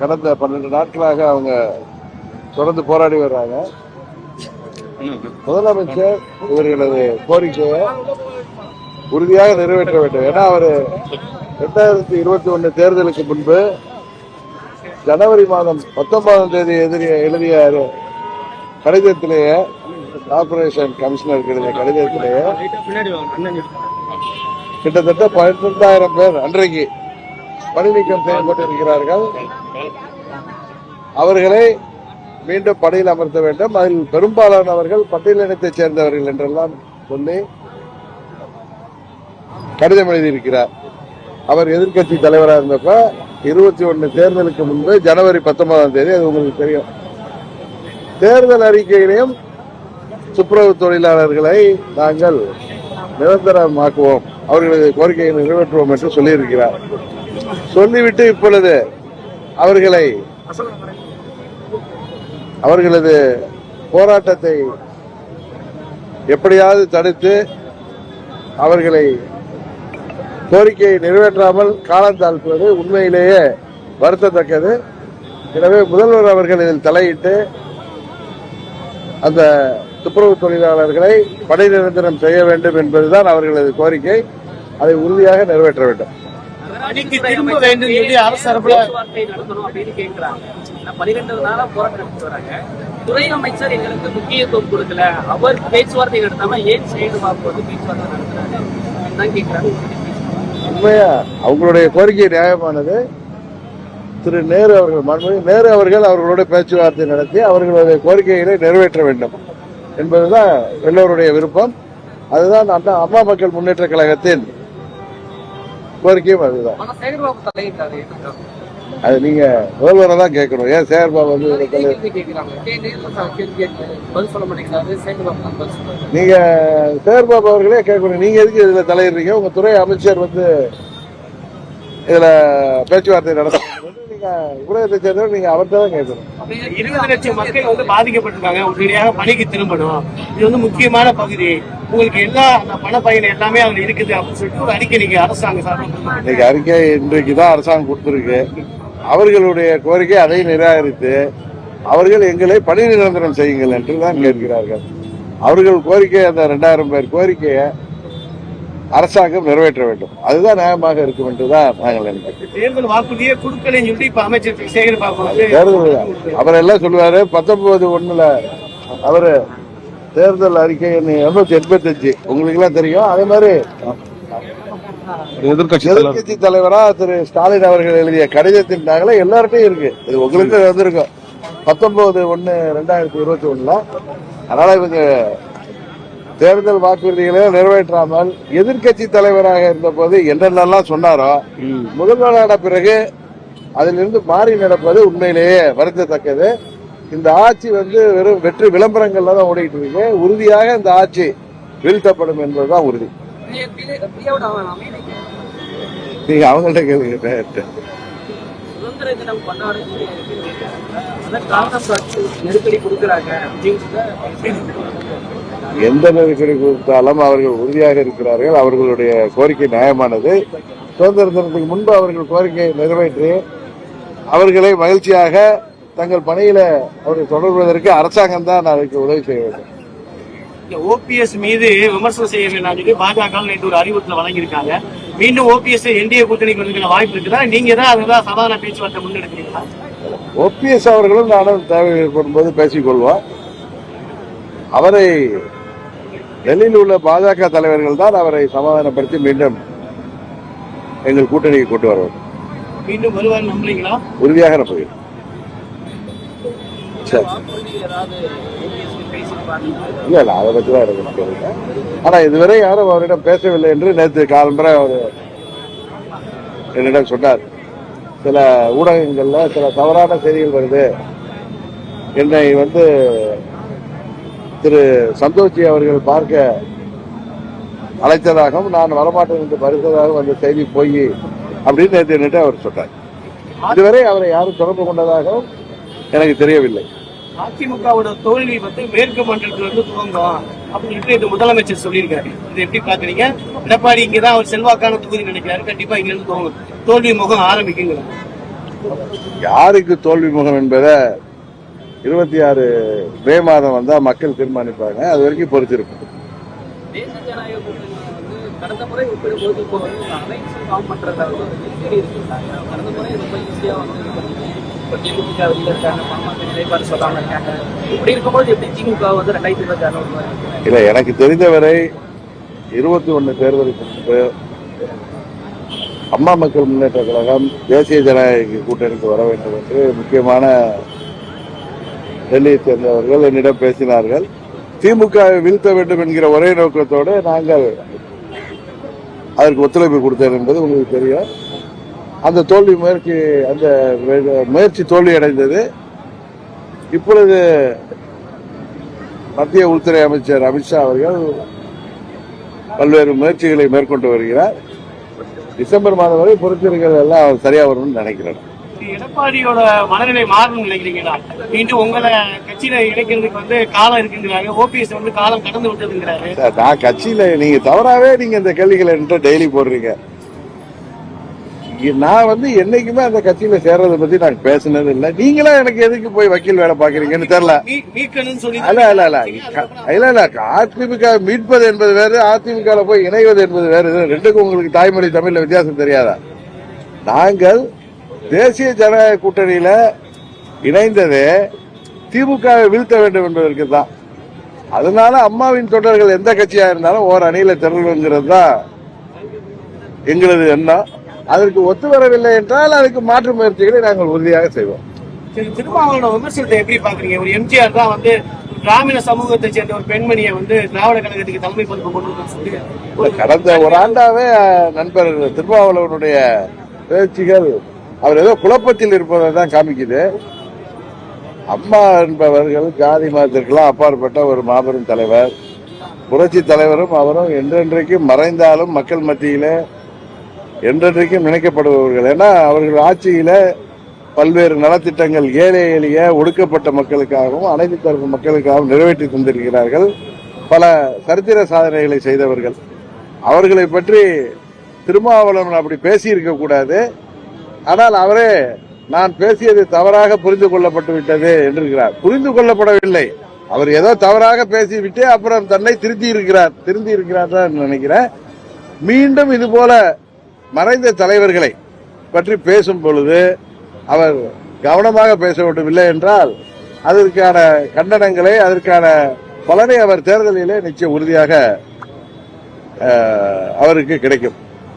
கடந்த பன்னெண்டு நாட்களாக அவங்க தொடர்ந்து போராடி வர்றாங்க. முதலமைச்சர் இவர்களது கோரிக்கையை உறுதியாக நிறைவேற்ற வேண்டும். ஏன்னா அவர் ரெண்டாயிரத்தி இருபத்தி ஒன்னு தேர்தலுக்கு முன்பு ஜனவரி மாதம் பத்தொன்பதாம் தேதி எதிரிய எழுதிய கடிதத்திலேயே கார்பரேஷன் கமிஷனருக்கு எழுதிய கடிதத்திலேயே கிட்டத்தட்ட பன்னிரெண்டாயிரம் பேர் அன்றைக்கு பணி நீக்கம் செய்யப்பட்டிருக்கிறார்கள். அவர்களை மீண்டும் பணியில் அமர்த்த வேண்டும். அதில் பெரும்பாலானவர்கள் பட்டியலினத்தைச் சேர்ந்தவர்கள் என்றெல்லாம் சொல்லி கடிதம் எழுதியிருக்கிறார். அவர் எதிர்க்கட்சி தலைவராக இருந்தப்ப இருபத்தி ஒன்னு தேர்தலுக்கு முன்பு ஜனவரி பத்தொன்பதாம் தேதி அது உங்களுக்கு தெரியும். தேர்தல் அறிக்கையிலையும் துப்புரவு தொழிலாளர்களை நாங்கள் நிரந்தரமாக்குவோம். அவர்களது கோரிக்கையை நிறைவேற்றுவோம் என்று சொல்லியிருக்கிறார். சொல்லிவிட்டு இப்பொழுது அவர்களை அவர்களது போராட்டத்தை எப்படியாவது தடுத்து அவர்களை கோரிக்கையை நிறைவேற்றாமல் காலம் தாழ்த்துவது உண்மையிலேயே வருத்தத்தக்கது. எனவே முதல்வர் அவர்கள் இதில் தலையிட்டு அந்த துப்புரவு தொழிலாளர்களை பணி நிரந்தரம் செய்ய வேண்டும் என்பதுதான் அவர்களது கோரிக்கை. அதை உறுதியாக நிறைவேற்ற வேண்டும். பணிக்கு திரும்ப வேண்டும் சொல்லி அரசு தரப்புல நடத்தணும் அப்படின்னு கேட்கிறாங்க நான் பனிரெண்டு நாளா போராட்டம் நடத்திட்டு வராங்க. துறை அமைச்சர் எங்களுக்கு முக்கியத்துவம் கொடுக்கல. அவர் பேச்சுவார்த்தை நடத்தாம ஏன் சைடு பார்ப்பது பேச்சுவார்த்தை நடத்துறாரு அப்படின்னு தான் கேட்கிறாங்க உண்மையா? அவங்களுடைய கோரிக்கை நியாயமானது. திரு நேரு அவர்கள் மாண்புமிகு நேரு அவர்கள் அவர்களோட பேச்சுவார்த்தை நடத்தி அவர்களுடைய கோரிக்கைகளை நிறைவேற்ற வேண்டும் என்பதுதான் எல்லோருடைய விருப்பம். அதுதான் அண்ணா அம்மா மக்கள் முன்னேற்ற கழகத்தின் கோரிக்கையும் அதுதான். அது நீங்க முதல்வரை தான் கேட்கணும். ஏன் சேகர்பாபு வந்து நீங்க சேகர்பாபு அவர்களே கேட்கணும். நீங்க எதுக்கு இதுல தலையிடுறீங்க? உங்க துறை அமைச்சர் வந்து இதுல பேச்சுவார்த்தை நடத்தணும் நீங்க ஊடகத்தை சேர்ந்தவர் நீங்க அவர்கிட்ட தான் கேட்கணும். இருபது லட்சம் மக்கள் வந்து பாதிக்கப்பட்டிருக்காங்க. உடனடியாக பணிக்கு திரும்பணும். இது வந்து முக்கியமான பகுதி. உங்களுக்கு எல்லா அந்த பண பயன் எல்லாமே அதுல இருக்குது அப்படின்னு சொல்லிட்டு ஒரு அறிக்கை நீங்க அரசாங்கம் சார்பில் இன்னைக்கு அறிக்கை இன்றைக்கு தான் அரசாங்கம் கொடுத்திருக்கு. அவர்களுடைய கோரிக்கை அதை நிராகரித்து அவர்கள் எங்களை பணி நிரந்தரம் செய்யுங்கள் என்று தான் கேட்கிறார்கள். அவர்கள் கோரிக்கை அந்த ரெண்டாயிரம் பேர் கோரிக்கையை அரசாங்கம் நிறைவேற்ற வேண்டும். அதுதான் நியாயமாக இருக்கும் என்று தான் நாங்கள் நினைக்கிறோம். தேர்தல் வாக்குறுதியே கொடுக்கலன்னு சொல்லிட்டு இப்ப அமைச்சர் சேகர் பாபு வந்து தேர்தல் அவர் எல்லாம் சொல்லுவாரு பத்தொன்பது ஒண்ணுல அவரு தேர்தல் அறிக்கை இருநூத்தி எண்பத்தி அஞ்சு உங்களுக்கு எல்லாம் தெரியும். அதே மாதிரி எதிர்கட்சி எதிர்கட்சி தலைவரா திரு ஸ்டாலின் அவர்கள் எழுதிய கடிதத்தின் நகலை எல்லார்ட்டையும் இருக்கு. இது உங்களுக்கு வந்திருக்கும். பத்தொன்பது ஒன்னு ரெண்டாயிரத்தி இருபத்தி ஒண்ணுல. அதனால இவங்க தேர்தல் வாக்குறுதிகளை நிறைவேற்றாமல் எதிர்க்கட்சி தலைவராக இருந்த போது என்னென்னலாம் சொன்னாரோ முதல்வரான பிறகு அதிலிருந்து மாறி நடப்பது உண்மையிலேயே வருத்தத்தக்கது. இந்த ஆட்சி வந்து வெறும் வெற்றி விளம்பரங்கள்ல தான் ஓடிட்டு இருக்கு. உறுதியாக இந்த ஆட்சி வீழ்த்தப்படும் என்பதுதான் உறுதி. நீங்க அவங்கள்ட்ட கேளுங்க நெருக்கடி கொடுக்குறாங்க எந்த நெருக்கடி கொடுத்தாலும் அவர்கள் உறுதியாக இருக்கிறார்கள். அவர்களுடைய கோரிக்கை நியாயமானது. சுதந்திர தினத்துக்கு முன்பு அவர்கள் கோரிக்கையை நிறைவேற்றி அவர்களை மகிழ்ச்சியாக தங்கள் பணியில அவர்கள் தொடர்வதற்கு அரசாங்கம் தான் அதுக்கு உதவி செய்ய வேண்டும். ஓபிஎஸ் மீது விமர்சனம் செய்ய வேண்டாம் சொல்லி பாஜக நேற்று ஒரு அறிவுறுத்தல் வழங்கியிருக்காங்க. மீண்டும் ஓபிஎஸ் என்டிஏ கூட்டணிக்கு வந்திருக்கிற வாய்ப்பு இருக்குதா? நீங்க தான் அதுதான் சமாதான பேச்சுவார்த்தை முன்னெடுக்கிறீங்களா? ஓபிஎஸ் அவர்களும் நானும் தேவை ஏற்படும்போது பேசிக்கொள்வோம். அவரை டெல்லியில் உள்ள பாஜக தலைவர்கள் தான் அவரை சமாதானப்படுத்தி மீண்டும் எங்கள் கூட்டணிக்கு கொண்டு வர வேண்டும் மீண்டும் வருவார் நம்புறீங்களா? உறுதியாக நம்புகிறேன் இல்ல இல்ல அதை பத்தி தான் தெரியல ஆனா இதுவரை யாரும் அவரிடம் பேசவில்லை என்று நேற்று காலம்பரை அவர் என்னிடம் சொன்னார். சில ஊடகங்கள்ல சில தவறான செய்திகள் வருது. என்னை வந்து திரு சந்தோஷி அவர்கள் பார்க்க அழைத்ததாகவும் நான் வரமாட்டேன் என்று மறுத்ததாகவும் அந்த செய்தி போய் அப்படின்னு நேற்று அவர் சொன்னார். இதுவரை அவரை யாரும் தொடர்பு கொண்டதாகவும் எனக்கு தெரியவில்லை. அதிமுகவோட தோல்வி வந்து மேற்கு மண்டலத்துல இருந்து துவங்கும் அப்படின்னு முதலமைச்சர் சொல்லியிருக்காரு. இது எப்படி பாக்குறீங்க எடப்பாடி இங்கதான் அவர் செல்வாக்கான தொகுதி நினைக்கிறாரு. கண்டிப்பா இங்க இருந்து தோல்வி முகம் ஆரம்பிக்குங்கிறாங்க யாருக்கு தோல்வி முகம் என்பதை இருபத்தி ஆறு மே மாதம் வந்தா மக்கள் தீர்மானிப்பாங்க. அது வரைக்கும் பொறுத்திருக்கும் இல்ல எனக்கு தெரிந்தவரை இருபத்தி ஒன்னு தேர்தலுக்கு அம்மா மக்கள் முன்னேற்ற கழகம் தேசிய ஜனநாயக கூட்டணிக்கு வர வேண்டும் என்று முக்கியமான டெல்லியை சேர்ந்தவர்கள் என்னிடம் பேசினார்கள். திமுகவை வீழ்த்த வேண்டும் என்கிற ஒரே நோக்கத்தோடு நாங்கள் அதற்கு ஒத்துழைப்பு கொடுத்தேன் என்பது உங்களுக்கு தெரியும். அந்த தோல்வி முயற்சி அந்த முயற்சி தோல்வி அடைந்தது இப்பொழுது மத்திய உள்துறை அமைச்சர் அமித்ஷா அவர்கள் பல்வேறு முயற்சிகளை மேற்கொண்டு வருகிறார். டிசம்பர் மாதம் வரை பொறுத்திருக்கிறது எல்லாம் சரியா வரும்னு நினைக்கிறேன். எடப்பாடியோட மனநிலை மாறணும் நினைக்கிறீங்களா? மீண்டும் உங்களை கட்சியில இணைக்கிறதுக்கு வந்து காலம் இருக்குங்கிறாங்க ஓபிஎஸ் வந்து காலம் கடந்து விட்டதுங்கிறாரு. நான் கட்சியில நீங்க தவறாவே நீங்க இந்த கேள்விகளை என்கிட்ட டெய்லி போடுறீங்க. நான் வந்து என்னைக்குமே அந்த கட்சியில சேர்றதை பத்தி நான் பேசினது இல்ல. நீங்களா எனக்கு எதுக்கு போய் வக்கீல் வேலை பாக்குறீங்கன்னு தெரியல. இல்ல இல்ல க- இல்ல இல்ல அதிமுக மீட்பது என்பது வேறு அதிமுக போய் இணைவது என்பது வேறு. ரெண்டுக்கும் உங்களுக்கு தாய்மொழி தமிழ்ல வித்தியாசம் தெரியாதா? நாங்கள் தேசிய ஜனநாயக கூட்டணியில இணைந்தது திமுகவை வீழ்த்த வேண்டும் என்பதற்கு தான். அதனால அம்மாவின் தொண்டர்கள் எந்த கட்சியா இருந்தாலும் ஓர் அணியில திரளுங்கிறது தான் எங்களது எண்ணம். அதற்கு ஒத்து வரவில்லை என்றால் அதுக்கு மாற்று முயற்சிகளை நாங்கள் உறுதியாக செய்வோம். திருமாவளவனோட விமர்சனத்தை எப்படி பாக்குறீங்க ஒரு எம்ஜிஆர் தான் வந்து கிராமீண சமூகத்தை சேர்ந்த ஒரு பெண்மணியை வந்து திராவிட கழகத்துக்கு தலைமை பொறுப்பு கொண்டு கடந்த ஒரு ஆண்டாவே நண்பர் திருமாவளவனுடைய பேச்சுகள் அவர் ஏதோ குழப்பத்தில் இருப்பதை தான் காமிக்குது. அம்மா என்பவர்கள் ஜாதி மதத்திற்கெல்லாம் அப்பாற்பட்ட ஒரு மாபெரும் தலைவர். புரட்சி தலைவரும் அவரும் என்றென்றைக்கும் மறைந்தாலும் மக்கள் மத்தியில் என்றென்றைக்கும் நினைக்கப்படுபவர்கள். ஏன்னா அவர்கள் ஆட்சியில் பல்வேறு நலத்திட்டங்கள் ஏழை எளிய ஒடுக்கப்பட்ட மக்களுக்காகவும் அனைத்து தரப்பு மக்களுக்காகவும் நிறைவேற்றி தந்திருக்கிறார்கள். பல சரித்திர சாதனைகளை செய்தவர்கள். அவர்களை பற்றி திருமாவளவன் அப்படி பேசியிருக்க கூடாது. ஆனால் அவரே நான் பேசியது தவறாக புரிந்து கொள்ளப்பட்டு விட்டது என்றிருக்கிறார். புரிந்து கொள்ளப்படவில்லை. அவர் ஏதோ தவறாக பேசிவிட்டு அப்புறம் தன்னை திருத்தி இருக்கிறார். திருந்தி இருக்கிறார் தான் நினைக்கிறேன். மீண்டும் இது போல மறைந்த தலைவர்களை பற்றி பேசும் பொழுது அவர் கவனமாக பேச வேண்டும் இல்லை என்றால் அதற்கான கண்டனங்களை அதற்கான பலனை அவர் தேர்தலிலே நிச்சயம் உறுதியாக அவருக்கு கிடைக்கும்.